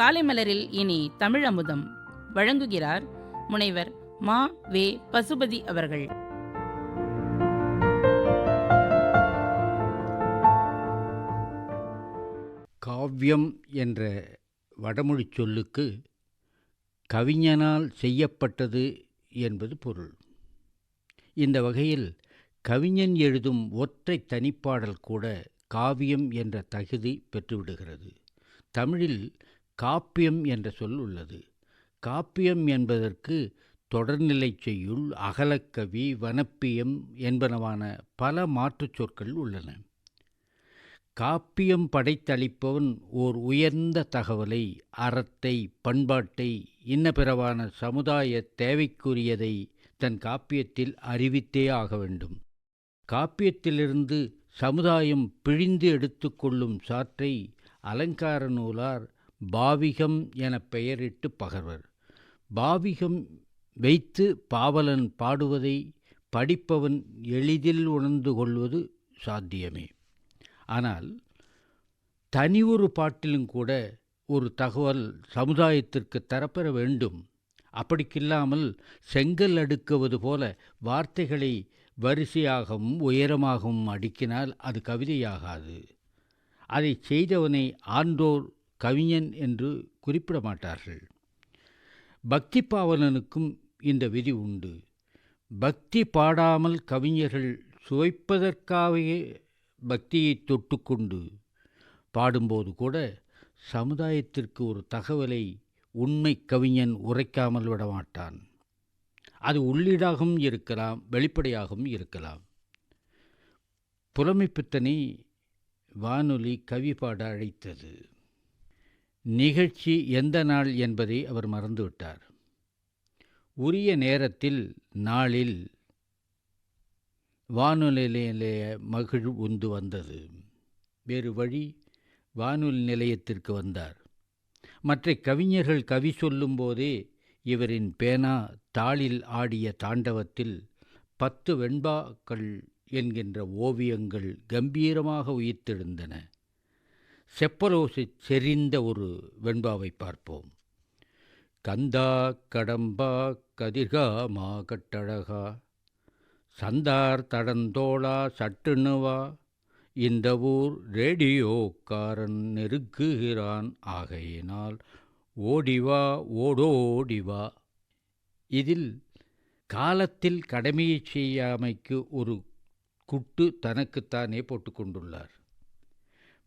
காலை மலரில் இனி தமிழ் அமுதம் வழங்குகிறார் முனைவர் மா. வே. பசுபதி அவர்கள். காவ்யம் என்ற வடமொழிச் சொல்லுக்கு கவிஞனால் செய்யப்பட்டது என்பது பொருள். இந்த வகையில் கவிஞன் எழுதும் ஒற்றை தனிப்பாடல் கூட காவியம் என்ற தகுதி பெற்றுவிடுகிறது. தமிழில் காப்பியம் என்ற சொல் உள்ளது. காப்பியம் என்பதற்கு தொடர்நிலை செய்யுள் அகலக்கவி வனப்பியம் என்பனவான பல மாற்றுச் சொற்கள் உள்ளன. காப்பியம் படைத்தளிப்பவன் ஓர் உயர்ந்த தகவலை அறத்தை பண்பாட்டை இன்ன பிறவான சமுதாய தேவைக்குரியதை தன் காப்பியத்தில் அறிவித்தே ஆக வேண்டும். காப்பியத்திலிருந்து சமுதாயம் பிழிந்து எடுத்துக்கொள்ளும் சாற்றை அலங்கார நூலார் பாவிகம் என பெயரிட்டு பகர்வர். பாவிகம் வைத்து பாவலன் பாடுவதை படிப்பவன் எளிதில் உணர்ந்து கொள்வது சாத்தியமே. ஆனால் தனி ஒரு பாட்டிலும் கூட ஒரு தகவல் சமுதாயத்திற்கு தரப்பெற வேண்டும். அப்படிக்கில்லாமல் செங்கல் அடுக்குவது போல வார்த்தைகளை வரிசையாகவும் உயரமாகவும் அடுக்கினால் அது கவிதையாகாது. அதை செய்தவனை ஆண்டோர் கவிஞன் என்று குறிப்பிட மாட்டார்கள் பக்தி பாவலனுக்கும் இந்த விதி உண்டு. பக்தி பாடாமல் கவிஞர்கள் சுவைப்பதற்காகவே பக்தியை தொட்டுக்கொண்டு பாடும்போது கூட சமுதாயத்திற்கு ஒரு தகவலை உண்மை கவிஞன் உரைக்காமல் விடமாட்டான். அது உள்ளீடாகவும் இருக்கலாம் வெளிப்படையாகவும் இருக்கலாம். புலமைப்பித்தனை வானொலி கவி பாட அழைத்தது. நிகழ்ச்சி எந்த நாள் என்பதை அவர் மறந்துவிட்டார். உரிய நேரத்தில் நாளில் வானொலி நிலைய மகிழ் உந்து வந்தது. வேறு வழி வானொலி நிலையத்திற்கு வந்தார். மற்ற கவிஞர்கள் கவி சொல்லும்போதே இவரின் பேனா தாளில் ஆடிய தாண்டவத்தில் பத்து வெண்பாக்கள் என்கின்ற ஓவியங்கள் கம்பீரமாக உயிர்த்தெழுந்தன. செப்பரோசு செறிந்த ஒரு வெண்பாவை பார்ப்போம். கந்தா கடம்பா கதிர்காமா கட்டழகா சந்தார் தடந்தோளா சட்டுனுவா இந்த ஊர் ரேடியோக்காரன் நெருக்குகிறான் ஆகையினால் ஓடிவா ஓடோடிவா. இதில் காலத்தில் கடமையை செய்யாமைக்கு ஒரு குட்டு தனக்குத்தானே போட்டுக்கொண்டுள்ளார்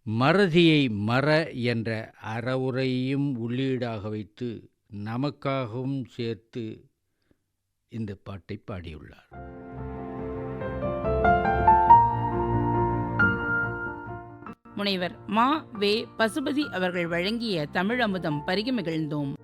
மறதியை மற என்ற அறவுரையும் உள்ளீடாக வைத்து நமக்காகவும் சேர்த்து இந்த பாட்டை பாடியுள்ளார். முனைவர் மா. வே. பசுபதி அவர்கள் வழங்கிய தமிழ் அமுதம் பருகி மகிழ்ந்தோம்